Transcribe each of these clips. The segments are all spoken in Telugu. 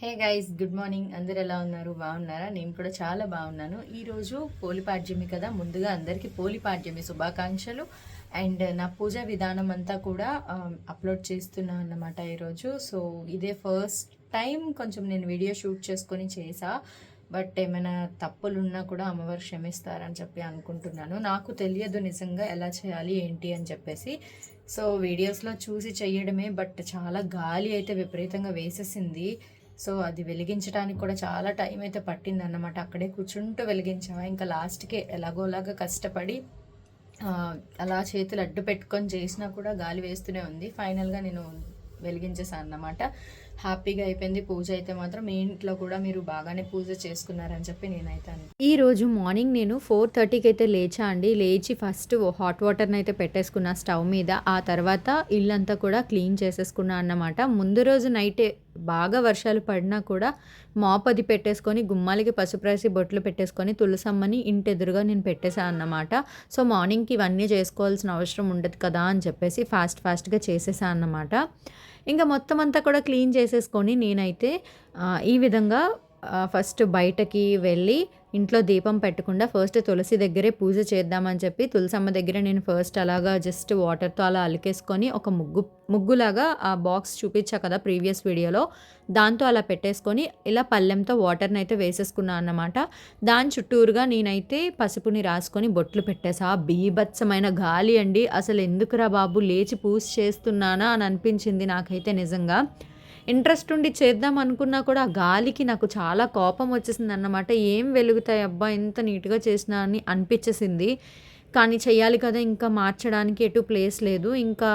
హే గైస్ గుడ్ మార్నింగ్ అందరు ఎలా ఉన్నారు? బాగున్నారా? నేను కూడా చాలా బాగున్నాను. ఈరోజు పోలిపాడ్యమి కదా. ముందుగా అందరికీ పోలిపాడ్యమి శుభాకాంక్షలు. అండ్ నా పూజ విధానం అంతా కూడా అప్లోడ్ చేస్తున్నా అన్నమాట ఈరోజు. సో ఇదే ఫస్ట్ టైం కొంచెం నేను వీడియో షూట్ చేసుకొని చేసా. బట్ ఏమైనా తప్పులున్నా కూడా అమ్మవారు క్షమిస్తారని చెప్పి అనుకుంటున్నాను. నాకు తెలియదు నిజంగా ఎలా చేయాలి ఏంటి అని చెప్పేసి. సో వీడియోస్లో చూసి చేయడమే బట్ చాలా గాలి అయితే విపరీతంగా వేసేసింది. సో అది వెలిగించడానికి కూడా చాలా టైం అయితే పట్టింది అన్నమాట అక్కడే కూర్చుంటూ వెలిగించావా? ఇంకా లాస్ట్కి ఎలాగోలాగా కష్టపడి అలా చేతులు అడ్డు పెట్టుకొని చేసినా కూడా గాలి వేస్తూనే ఉంది. ఫైనల్గా నేను వెలిగించేసాను అన్నమాట హ్యాపీగా అయిపోయింది. పూజ అయితే మాత్రం మీ ఇంట్లో కూడా మీరు బాగానే పూజ చేసుకున్నారని చెప్పి నేనైతే ఈ రోజు మార్నింగ్ నేను ఫోర్ థర్టీకి అయితే లేచా అండి. లేచి ఫస్ట్ హాట్ వాటర్ని అయితే పెట్టేసుకున్నా స్టవ్ మీద. ఆ తర్వాత ఇల్లంతా కూడా క్లీన్ చేసేసుకున్నా అన్నమాట. ముందు రోజు నైటే బాగా వర్షాలు పడినా కూడా మాపది పెట్టేసుకొని గుమ్మాలకి పసుపురాసి బొట్లు పెట్టేసుకొని తులసమ్మని ఇంటి ఎదురుగా నేను పెట్టేశాను అన్నమాట. సో మార్నింగ్కి ఇవన్నీ చేసుకోవాల్సిన అవసరం ఉండదు కదా అని చెప్పేసి ఫాస్ట్ ఫాస్ట్గా చేసేసాను అన్నమాట. ఇంకా మొత్తం అంతా కూడా క్లీన్ చేసేసుకొని నేనైతే ఈ విధంగా ఫస్ట్ బయటకి వెళ్ళి ఇంట్లో దీపం పెట్టకుండా ఫస్ట్ తులసి దగ్గరే పూజ చేద్దామని చెప్పి తులసమ్మ దగ్గర నేను ఫస్ట్ అలాగా జస్ట్ వాటర్తో అలా అలికేసుకొని ఒక ముగ్గు ముగ్గులాగా ఆ బాక్స్ చూపించా కదా ప్రీవియస్ వీడియోలో దాంతో అలా పెట్టేసుకొని ఇలా పళ్ళెంతో వాటర్ని అయితే వేసేసుకున్నాను అన్నమాట. దాని చుట్టూరుగా నేనైతే పసుపుని రాసుకొని బొట్లు పెట్టేసా. బీభత్సమైన గాలి అండి. అసలు ఎందుకురా బాబు లేచి పూజ చేస్తున్నానా అని అనిపించింది నాకైతే నిజంగా. ఇంట్రెస్ట్ ఉండి చేద్దాం అనుకున్నా కూడా ఆ గాలికి నాకు చాలా కోపం వచ్చేసింది అన్నమాట ఏం వెలుగుతాయి అబ్బా ఎంత నీట్గా చేసినా అని అనిపించేసింది. కానీ చెయ్యాలి కదా ఇంకా మార్చడానికి ఎటు ప్లేస్ లేదు. ఇంకా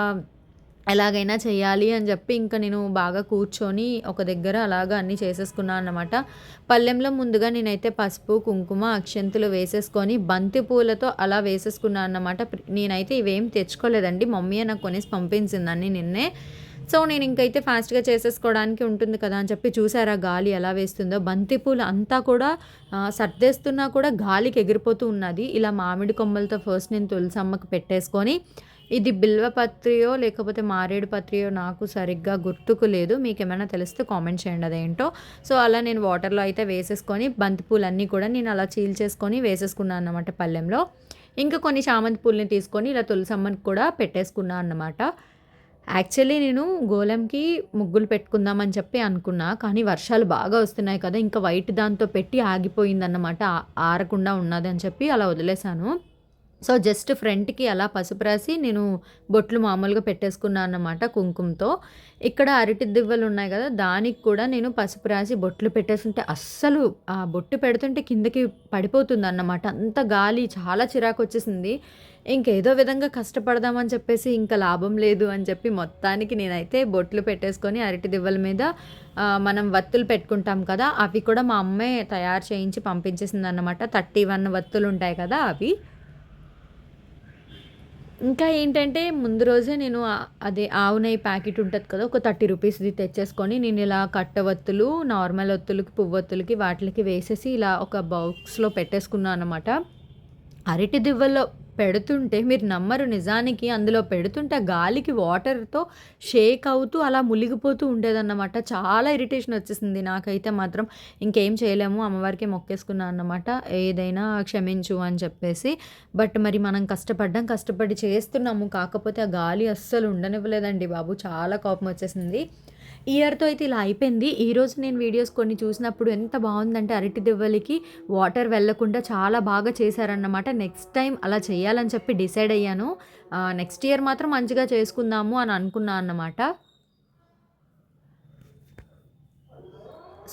ఎలాగైనా చేయాలి అని చెప్పి ఇంకా నేను బాగా కూర్చొని ఒక దగ్గర అలాగా అన్నీ చేసేసుకున్నాను అన్నమాట. పళ్ళెంలో ముందుగా నేనైతే పసుపు కుంకుమ అక్షంతులు వేసేసుకొని బంతి పూలతో అలా వేసేసుకున్నాను అన్నమాట. నేనైతే ఇవేం తెచ్చుకోలేదండి. మమ్మీ నాకు కొనేసి పంపించిందని నిన్నే. సో నేను ఇంకైతే ఫాస్ట్గా చేసేసుకోవడానికి ఉంటుంది కదా అని చెప్పి చూసారా గాలి ఎలా వేస్తుందో. బంతిపూలు అంతా కూడా సర్దేస్తున్నా కూడా గాలికి ఎగిరిపోతూ ఉన్నది. ఇలా మామిడి కొమ్మలతో ఫస్ట్ నేను తులసమ్మకి పెట్టేసుకొని ఇది బిల్వపత్రియో లేకపోతే మారేడు పత్రియో నాకు సరిగ్గా గుర్తుకు లేదు. మీకు ఏమైనా తెలిస్తే కామెంట్ చేయండి అదేంటో. సో అలా నేను వాటర్లో అయితే వేసేసుకొని బంతిపూలన్నీ కూడా నేను అలా చీల్చేసుకొని వేసేసుకున్నాను అన్నమాట పళ్ళెంలో ఇంకా కొన్ని చామంతి పూలని తీసుకొని ఇలా తులసమ్మకి కూడా పెట్టేసుకున్నాను అన్నమాట. యాక్చువల్లీ నేను గోళంకి ముగ్గులు పెట్టుకుందామని చెప్పి అనుకున్నా కానీ వర్షాలు బాగా వస్తున్నాయి కదా ఇంకా వైట్ దాంతో పెట్టి ఆగిపోయిందన్నమాట ఆరకుండా ఉన్నది అని చెప్పి అలా వదిలేశాను. సో జస్ట్ ఫ్రంట్కి అలా పసుపు రాసి నేను బొట్లు మామూలుగా పెట్టేసుకున్నాను అన్నమాట కుంకుమతో. ఇక్కడ అరటి దివ్వలు ఉన్నాయి కదా దానికి కూడా నేను పసుపు రాసి బొట్లు పెట్టేస్తుంటే అస్సలు ఆ బొట్టు పెడుతుంటే కిందకి పడిపోతుంది అన్నమాట. అంత గాలి చాలా చిరాకు వచ్చేసింది. ఇంకేదో విధంగా కష్టపడదామని చెప్పేసి ఇంకా లాభం లేదు అని చెప్పి మొత్తానికి నేనైతే బొట్లు పెట్టేసుకొని అరటి దివ్వల మీద మనం వత్తులు పెట్టుకుంటాం కదా అవి కూడా మా అమ్మే తయారు చేయించి పంపించేసింది అన్నమాట థర్టీ వన్ వత్తులు ఉంటాయి కదా అవి. ఇంకా ఏంటంటే ముందు రోజే నేను అదే ఆవు నెయ్యి ప్యాకెట్ ఉంటుంది కదా ఒక థర్టీ రూపీస్ది తెచ్చేసుకొని నేను ఇలా కట్టవత్తులు నార్మల్ ఒత్తులకి పువ్వొత్తులకి వాటికి వేసేసి ఇలా ఒక బాక్స్లో పెట్టేసుకున్నాను అనమాట అరటి దివ్వల్లో పెడుతుంటే మీరు నమ్మరు నిజానికి అందులో పెడుతుంటే ఆ గాలికి వాటర్తో షేక్ అవుతూ అలా మునిగిపోతూ ఉండేదన్నమాట. చాలా ఇరిటేషన్ వచ్చేసింది నాకైతే మాత్రం. ఇంకేం చేయలేము అమ్మవారికి మొక్కేసుకున్నాను అన్నమాట. ఏదైనా క్షమించు అని చెప్పేసి. బట్ మరి మనం కష్టపడ్డాం కష్టపడి చేస్తున్నాము. కాకపోతే ఆ గాలి అస్సలు ఉండనివ్వలేదండి బాబు. చాలా కోపం వచ్చేసింది. ఇయర్తో అయితే ఇలా అయిపోయింది. ఈరోజు నేను వీడియోస్ కొన్ని చూసినప్పుడు ఎంత బాగుందంటే అరటి దివ్వలికి వాటర్ వెళ్ళకుండా చాలా బాగా చేశారన్నమాట. నెక్స్ట్ టైం అలా చేయాలని చెప్పి డిసైడ్ అయ్యాను. నెక్స్ట్ ఇయర్ మాత్రం మంచిగా చేసుకుందాము అని అనుకున్నా అన్నమాట.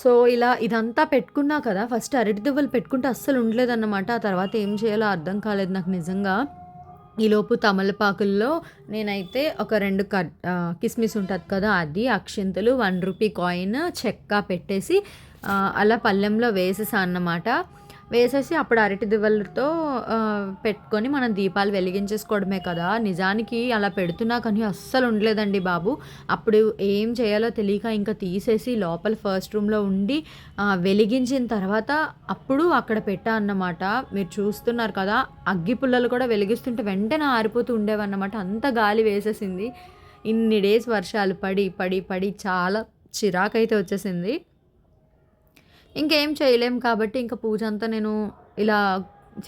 సో ఇలా ఇదంతా పెట్టుకున్నా కదా ఫస్ట్ అరటి దువ్వలు పెట్టుకుంటే అస్సలు ఉండలేదన్నమాట. ఆ తర్వాత ఏం చేయాలో అర్థం కాలేదు నాకు నిజంగా. ఈలోపు తమలపాకుల్లో నేనైతే ఒక రెండు కట్ కిస్మిస్ ఉంటుంది కదా అది అక్షింతలు వన్ రూపీ కాయిన్ చెక్క పెట్టేసి అలా పళ్ళెంలో వేసేసా అన్నమాట. వేసేసి అప్పుడు అరటి దివ్వలతో పెట్టుకొని మనం దీపాలు వెలిగించేసుకోవడమే కదా. నిజానికి అలా పెడుతున్నా కానీ అస్సలు ఉండలేదండి బాబు. అప్పుడు ఏం చేయాలో తెలియక ఇంకా తీసేసి లోపల ఫస్ట్ రూమ్లో ఉండి వెలిగించిన తర్వాత అప్పుడు అక్కడ పెట్టా అన్నమాట. మీరు చూస్తున్నారు కదా అగ్గి పుల్లలు కూడా వెలిగిస్తుంటే వెంటనే ఆరిపోతూ ఉండేవన్నమాట. అంత గాలి వేసేసింది. ఇన్ని డేస్ వర్షాలు పడి పడి పడి చాలా చిరాకైతే వచ్చేసింది. ఇంకేం చేయలేం కాబట్టి ఇంకా పూజ అంతా నేను ఇలా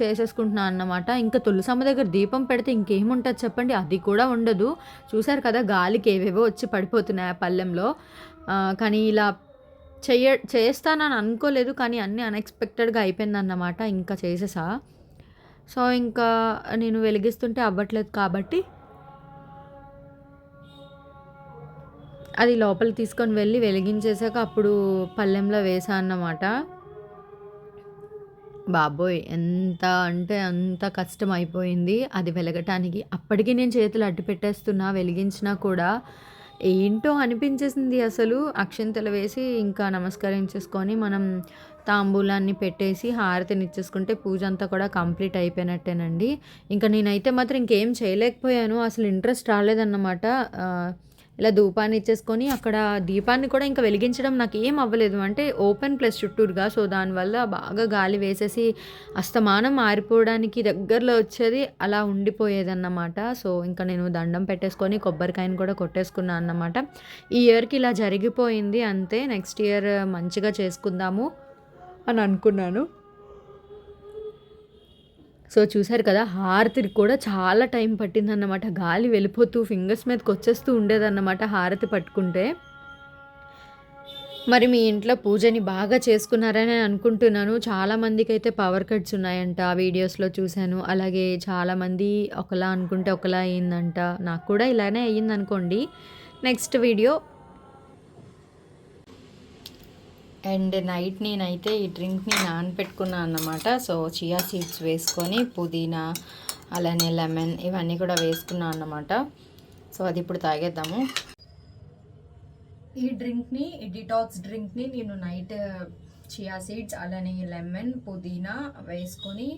చేసేసుకుంటున్నాను అన్నమాట. ఇంకా తులసమ్మ దగ్గర దీపం పెడితే ఇంకేముంటుంది చెప్పండి? అది కూడా ఉండదు. చూసారు కదా గాలికి ఏవేవో వచ్చి పడిపోతున్నాయి ఆ పళ్ళెంలో. కానీ ఇలా చెయ్య చేస్తానని అనుకోలేదు కానీ అన్నీ అన్ఎక్స్పెక్టెడ్గా అయిపోయిందన్నమాట. ఇంకా చేసేసా. సో ఇంకా నేను వెలిగిస్తుంటే అవ్వట్లేదు కాబట్టి అది లోపల తీసుకొని వెళ్ళి వెలిగించేసాక అప్పుడు పళ్ళెంలో వేసా అన్నమాట. బాబోయ్ ఎంత అంటే అంత కష్టం అయిపోయింది అది వెలగటానికి అప్పటికి నేను చేతులు అడ్డు పెట్టేస్తున్నా వెలిగించినా కూడా ఏంటో అనిపించేసింది అసలు. అక్షంతలు వేసి ఇంకా నమస్కరించేసుకొని మనం తాంబూలాన్ని పెట్టేసి హారతిని ఇచ్చేసుకుంటే పూజ అంతా కూడా కంప్లీట్ అయిపోయినట్టేనండి. ఇంకా నేనైతే మాత్రం ఇంకేం చేయలేకపోయాను. అసలు ఇంట్రెస్ట్ రాలేదన్నమాట. ఇలా ధూపాన్ని ఇచ్చేసుకొని అక్కడ దీపాన్ని కూడా ఇంకా వెలిగించడం నాకు ఏం అవ్వలేదు. అంటే ఓపెన్ ప్లస్ చుట్టూరుగా. సో దానివల్ల బాగా గాలి వేసేసి అస్తమానం ఆరిపోవడానికి దగ్గరలో వచ్చేది అలా ఉండిపోయేదన్నమాట. సో ఇంకా నేను దండం పెట్టేసుకొని కొబ్బరికాయని కూడా కొట్టేసుకున్నాను అన్నమాట. ఈ ఇయర్కి ఇలా జరిగిపోయింది. అంతే నెక్స్ట్ ఇయర్ మంచిగా చేసుకుందాము అని అనుకున్నాను. సో చూశారు కదా హారతికి కూడా చాలా టైం పట్టిందన్నమాట. గాలి వెళ్ళిపోతూ ఫింగర్స్ మీదకి వచ్చేస్తూ ఉండేదన్నమాట హారతి పట్టుకుంటే. మరి మీ ఇంట్లో పూజని బాగా చేసుకున్నారని అనుకుంటున్నాను. చాలామందికి అయితే పవర్ కట్స్ ఉన్నాయంట వీడియోస్లో చూశాను. అలాగే చాలామంది ఒకలా అనుకుంటే ఒకలా అయిందంట. నాకు కూడా ఇలానే అయ్యింది అనుకోండి నెక్స్ట్ వీడియో అండ్ నైట్ నేనైతే ఈ డ్రింక్ని నానపెట్టుకున్నాను అన్నమాట. సో చియా సీడ్స్ వేసుకొని పుదీనా అలానే లెమన్ ఇవన్నీ కూడా వేసుకున్నాను అన్నమాట. సో అది ఇప్పుడు తాగేద్దాము. ఈ డ్రింక్ని ఈ డిటాక్స్ డ్రింక్ని నేను నైట్ చియా సీడ్స్ అలానే లెమన్ పుదీనా వేసుకొని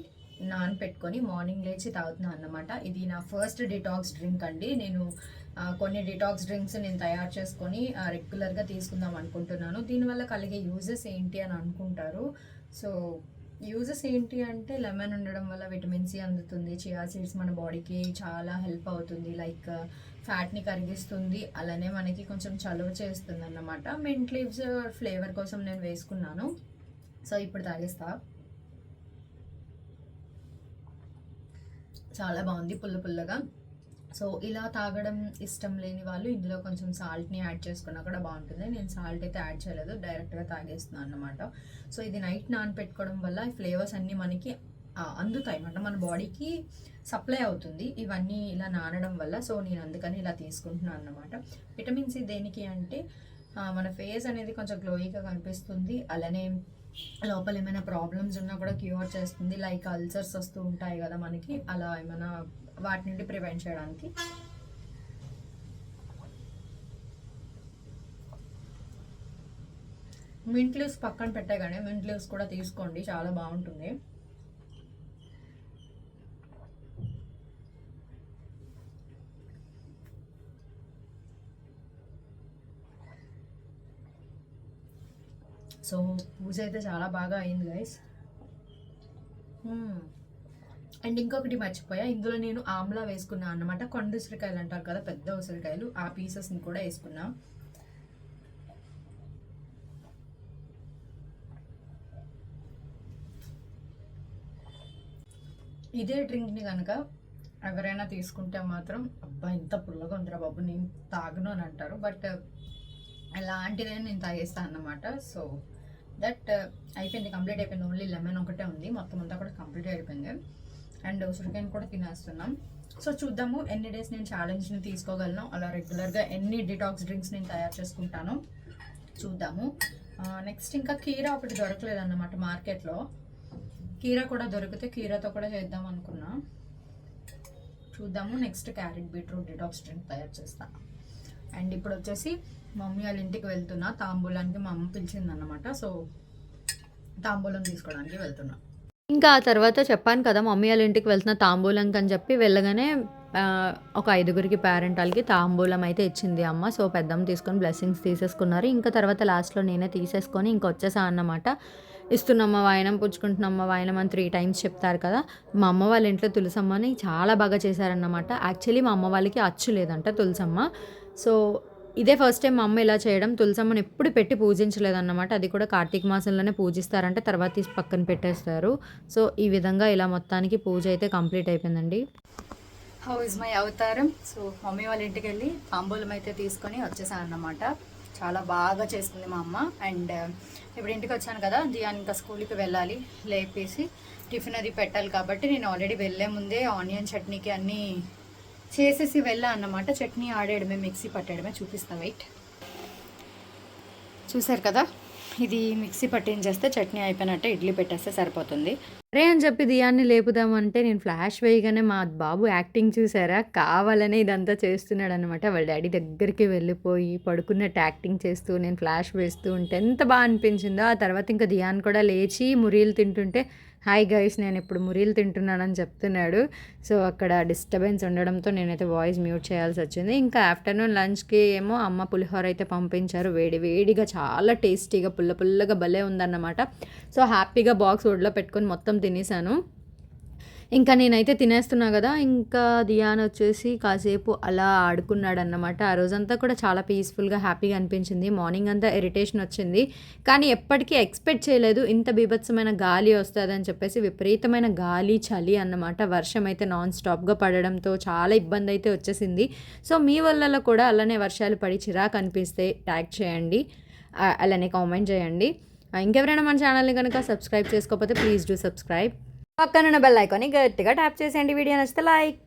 నానపెట్టుకొని మార్నింగ్ లేచి తాగుతున్నాను అన్నమాట. ఇది నా ఫస్ట్ డిటాక్స్ డ్రింక్ అండి. నేను కొన్ని డిటాక్స్ డ్రింక్స్ నేను తయారు చేసుకొని ఆ, రెగ్యులర్గా తీసుకుందాం అనుకుంటున్నాను. దీనివల్ల కలిగే యూజెస్ ఏంటి అని అనుకుంటారు. సో యూజెస్ ఏంటి అంటే లెమన్ ఉండడం వల్ల విటమిన్ సి అందుతుంది చియా సీడ్స్ మన బాడీకి చాలా హెల్ప్ అవుతుంది. లైక్ ఫ్యాట్ని uh, కరిగిస్తుంది అలానే మనకి కొంచెం చలువ చేస్తుంది అన్నమాట మింట్ లీవ్స్ ఫ్లేవర్ uh, కోసం నేను వేసుకున్నాను. సో ఇప్పుడు తాగిస్తా. చాలా బాగుంది పుల్ల పుల్లగా. సో ఇలా తాగడం ఇష్టం లేని వాళ్ళు ఇందులో కొంచెం సాల్ట్ని యాడ్ చేసుకున్నా కూడా బాగుంటుంది. నేను సాల్ట్ అయితే యాడ్ చేయలేదు డైరెక్ట్గా తాగేస్తున్నాను అనమాట సో ఇది నైట్ నానపెట్టుకోవడం వల్ల ఈ ఫ్లేవర్స్ అన్నీ మనకి అందుతాయి అన్నమాట. మన బాడీకి సప్లై అవుతుంది. ఇవన్నీ ఇలా నానడం వల్ల సో నేను అందుకని ఇలా తీసుకుంటున్నాను అన్నమాట. విటమిన్ సి దేనికి అంటే మన ఫేస్ అనేది కొంచెం గ్లోయిగా కనిపిస్తుంది. అలానే లోపల ఏమైనా ప్రాబ్లమ్స్ ఉన్నా కూడా క్యూర్ చేస్తుంది. లైక్ అల్సర్స్ వస్తూ ఉంటాయి కదా మనకి అలా ఏమైనా వాటి నుండి ప్రివెంట్ చేయడానికి. మింట్ లీవ్స్ పక్కన పెట్టే కానీ మింట్ లీవ్స్ కూడా తీసుకోండి చాలా బాగుంటుంది. సో పూజ అయితే చాలా బాగా అయింది గైస్ అండ్ ఇంకొకటి మర్చిపోయా ఇందులో నేను ఆమ్లా వేసుకున్నా అన్నమాట. కొండ ఉసిరికాయలు అంటారు కదా పెద్ద ఉసిరికాయలు ఆ పీసెస్ని కూడా వేసుకున్నా. ఇదే డ్రింక్ని కనుక ఎవరైనా తీసుకుంటే మాత్రం అబ్బా ఇంత పుల్లగా ఉందిరా బాబు నేను తాగను అని అంటారు. బట్ అలాంటిదే నేను తాగేస్తాను అన్నమాట. సో దట్ అయిపోయింది కంప్లీట్ అయిపోయింది. ఓన్లీ లెమన్ ఒకటే ఉంది. మొత్తం అంతా కూడా కంప్లీట్ అయిపోయింది. అండ్ ఉసిరికాయని కూడా తినేస్తున్నాం. సో చూద్దాము ఎన్ని డేస్ నేను ఛాలెంజ్ని తీసుకోగలను? అలా రెగ్యులర్గా ఎన్ని డిటాక్స్ డ్రింక్స్ నేను తయారు చేసుకుంటాను? చూద్దాము. నెక్స్ట్ ఇంకా కీరా ఒకటి దొరకలేదన్నమాట మార్కెట్లో. కీరా కూడా దొరికితే కీరాతో కూడా చేద్దాం అనుకున్నా. చూద్దాము next carrot beetroot detox drink తయారు చేస్తా. అండ్ ఇప్పుడు వచ్చేసి మమ్మీ వాళ్ళ ఇంటికి వెళ్తున్నా. తాంబూలానికి మా అమ్మ పిలిచిందన్నమాట. సో తాంబూలం తీసుకోవడానికి వెళ్తున్నా. ఇంకా ఆ తర్వాత చెప్పాను కదా మమ్మీ వాళ్ళ ఇంటికి వెళ్తున్న తాంబూలంకి అని చెప్పి వెళ్ళగానే ఒక ఐదుగురికి పేరెంట్ వాళ్ళకి తాంబూలం అయితే ఇచ్చింది అమ్మ. సో పెద్దమ్మ తీసుకొని బ్లెస్సింగ్స్ తీసేసుకున్నారు. ఇంకా తర్వాత లాస్ట్లో నేనే తీసేసుకొని ఇంకా వచ్చేసా అన్నమాట. ఇస్తున్నమ్మ వాయనం పుచ్చుకుంటున్నమ్మ వాయనం అని త్రీ టైమ్స్ చెప్తారు కదా. మా అమ్మ వాళ్ళ ఇంట్లో తులసమ్మని చాలా బాగా చేశారన్నమాట. యాక్చువల్లీ మా అమ్మ వాళ్ళకి అచ్చు లేదంట తులసమ్మ. సో ఇదే ఫస్ట్ టైం మా అమ్మ ఇలా చేయడం. తులసమ్మని ఎప్పుడు పెట్టి పూజించలేదన్నమాట. అది కూడా కార్తీక మాసంలోనే పూజిస్తారంటే తర్వాత తీసి పక్కన పెట్టేస్తారు. సో ఈ విధంగా ఇలా మొత్తానికి పూజ అయితే కంప్లీట్ అయిపోయిందండి. హౌ ఇస్ మై అవతారం? సో మమ్మీ వాళ్ళ ఇంటికి వెళ్ళి తాంబూలం అయితే తీసుకొని వచ్చేసాను అన్నమాట చాలా బాగా చేస్తుంది మా అమ్మ. అండ్ uh, ఇప్పుడు ఇంటికి వచ్చాను కదా దియాన్ ఇంకా స్కూల్కి వెళ్ళాలి. లేపేసి టిఫిన్ అది పెట్టాలి కాబట్టి నేను ఆల్రెడీ వెళ్ళే ముందే ఆనియన్ చట్నీకి అన్నీ చేసేసి వెళ్ళా అన్నమాట. చట్నీ ఆడేయడమే మిక్సీ పట్టేయడమే చూపిస్తా వెయిట్. చూసారు కదా? ఇది మిక్సీ పట్టించేస్తే చట్నీ అయిపోయినట్టే ఇడ్లీ పెట్టేస్తే సరిపోతుంది. అరే అని చెప్పి దియాన్ని లేపుదామంటే నేను ఫ్లాష్ వేయగానే మా బాబు యాక్టింగ్ చూసారా? కావాలనే ఇదంతా చేస్తున్నాడు అనమాట వాళ్ళ డాడీ దగ్గరికి వెళ్ళిపోయి పడుకున్నట్టు యాక్టింగ్ చేస్తూ నేను ఫ్లాష్ వేస్తూ ఉంటే ఎంత బాగా అనిపించిందో. ఆ తర్వాత ఇంకా దియాన్ కూడా లేచి మురీలు తింటుంటే హాయ్ గైస్ నేను ఇప్పుడు మురీలు తింటున్నానని చెప్తున్నాడు. సో అక్కడ డిస్టర్బెన్స్ ఉండడంతో నేనైతే వాయిస్ మ్యూట్ చేయాల్సి వచ్చింది. ఇంకా ఆఫ్టర్నూన్ లంచ్కి ఏమో అమ్మ పులిహోర అయితే పంపించారు. వేడి వేడిగా చాలా టేస్టీగా పుల్ల పుల్లగా భలే ఉందన్నమాట. సో హ్యాపీగా బాక్స్ ఒడిలో పెట్టుకొని మొత్తం తినేసాను. ఇంకా నేనైతే తినేస్తున్నా కదా ఇంకా దియాన్ వచ్చేసి కాసేపు అలా ఆడుకున్నాడు అన్నమాట ఆ రోజంతా కూడా చాలా పీస్ఫుల్గా హ్యాపీగా అనిపించింది. మార్నింగ్ అంతా ఇరిటేషన్ వచ్చింది. కానీ ఎప్పటికీ ఎక్స్పెక్ట్ చేయలేదు ఇంత బీభత్సమైన గాలి వస్తుందని చెప్పేసి విపరీతమైన గాలి చలి అన్నమాట. వర్షం అయితే నాన్ స్టాప్గా పడడంతో చాలా ఇబ్బంది అయితే వచ్చేసింది. సో మీ వల్ల కూడా అలానే వర్షాలు పడి చిరాకు అనిపిస్తే ట్యాగ్ చేయండి. అలానే కామెంట్ చేయండి. ఇంకెవరైనా మన ఛానల్ని కనుక సబ్స్క్రైబ్ చేసుకోకపోతే ప్లీజ్ డూ సబ్స్క్రైబ్ పక్కనున్న బెల్ ఐకాన్ని గట్టిగా ట్యాప్ చేసేయండి. వీడియో నచ్చితే లైక్.